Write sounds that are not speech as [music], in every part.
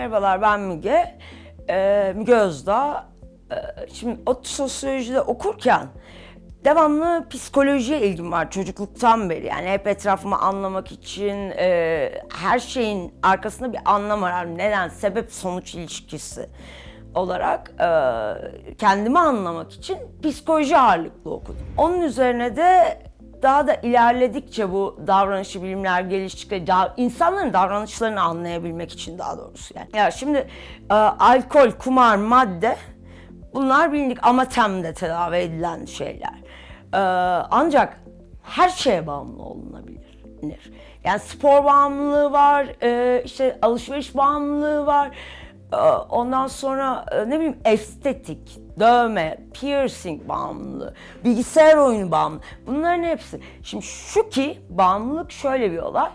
Merhabalar ben Müge. Ee, Müge Özdağ. Ee, şimdi o sosyolojide okurken devamlı psikolojiye ilgim var çocukluktan beri. Yani hep etrafımı anlamak için e, her şeyin arkasında bir anlam arar. Neden? Sebep sonuç ilişkisi olarak e, kendimi anlamak için psikoloji ağırlıklı okudum. Onun üzerine de daha da ilerledikçe bu davranışı bilimler geliştikçe da, insanların davranışlarını anlayabilmek için daha doğrusu yani. Ya şimdi e, alkol, kumar, madde bunlar bilindik amatemde tedavi edilen şeyler. E, ancak her şeye bağımlı olunabilir. Yani spor bağımlılığı var, e, işte alışveriş bağımlılığı var. E, Ondan sonra e, ne bileyim estetik, dövme, piercing bağımlılığı, bilgisayar oyunu bağımlılığı. Bunların hepsi. Şimdi şu ki bağımlılık şöyle bir olay.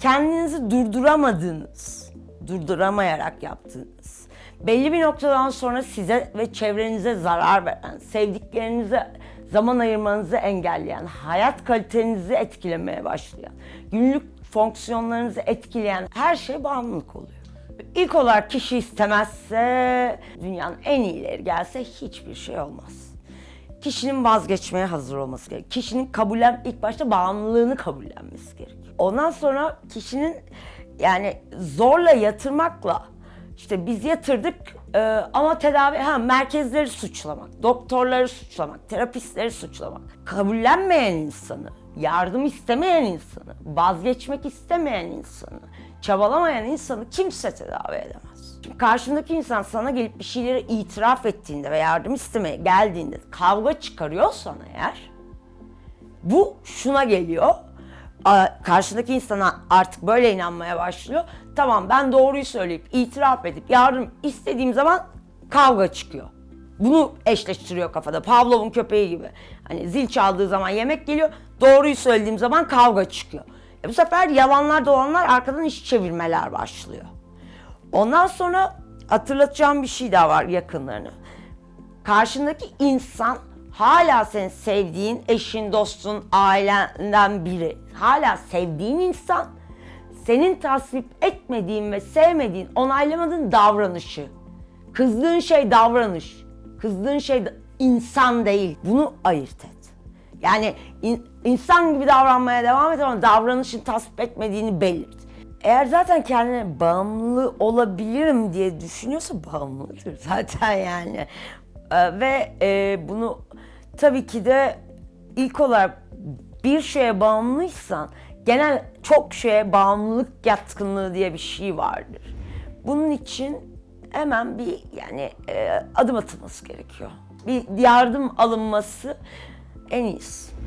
Kendinizi durduramadığınız, durduramayarak yaptığınız, belli bir noktadan sonra size ve çevrenize zarar veren, sevdiklerinize zaman ayırmanızı engelleyen, hayat kalitenizi etkilemeye başlayan, günlük fonksiyonlarınızı etkileyen her şey bağımlılık oluyor. İlk olarak kişi istemezse, dünyanın en iyileri gelse hiçbir şey olmaz. Kişinin vazgeçmeye hazır olması gerekiyor. Kişinin kabullen, ilk başta bağımlılığını kabullenmesi gerekiyor. Ondan sonra kişinin yani zorla yatırmakla, işte biz yatırdık e, ama tedavi, ha merkezleri suçlamak, doktorları suçlamak, terapistleri suçlamak. Kabullenmeyen insanı, yardım istemeyen insanı, vazgeçmek istemeyen insanı, çabalamayan insanı kimse tedavi edemez. Şimdi karşındaki insan sana gelip bir şeyleri itiraf ettiğinde ve yardım istemeye geldiğinde kavga çıkarıyorsan eğer bu şuna geliyor. Karşındaki insana artık böyle inanmaya başlıyor. Tamam ben doğruyu söyleyip itiraf edip yardım istediğim zaman kavga çıkıyor. Bunu eşleştiriyor kafada. Pavlov'un köpeği gibi. Hani zil çaldığı zaman yemek geliyor. Doğruyu söylediğim zaman kavga çıkıyor. E bu sefer yalanlar dolanlar arkadan iş çevirmeler başlıyor. Ondan sonra hatırlatacağım bir şey daha var yakınlarını. Karşındaki insan hala senin sevdiğin eşin, dostun, ailenden biri. Hala sevdiğin insan senin tasvip etmediğin ve sevmediğin, onaylamadığın davranışı. Kızdığın şey davranış. Kızdığın şey insan değil. Bunu ayırt et. Yani in- insan gibi davranmaya devam et ama davranışın tasvip etmediğini belirt. Eğer zaten kendine bağımlı olabilirim diye düşünüyorsa bağımlıdır [laughs] zaten yani. Ee, ve e, bunu tabii ki de ilk olarak bir şeye bağımlıysan genel çok şeye bağımlılık yatkınlığı diye bir şey vardır. Bunun için hemen bir yani e, adım atılması gerekiyor. Bir yardım alınması en iyisi.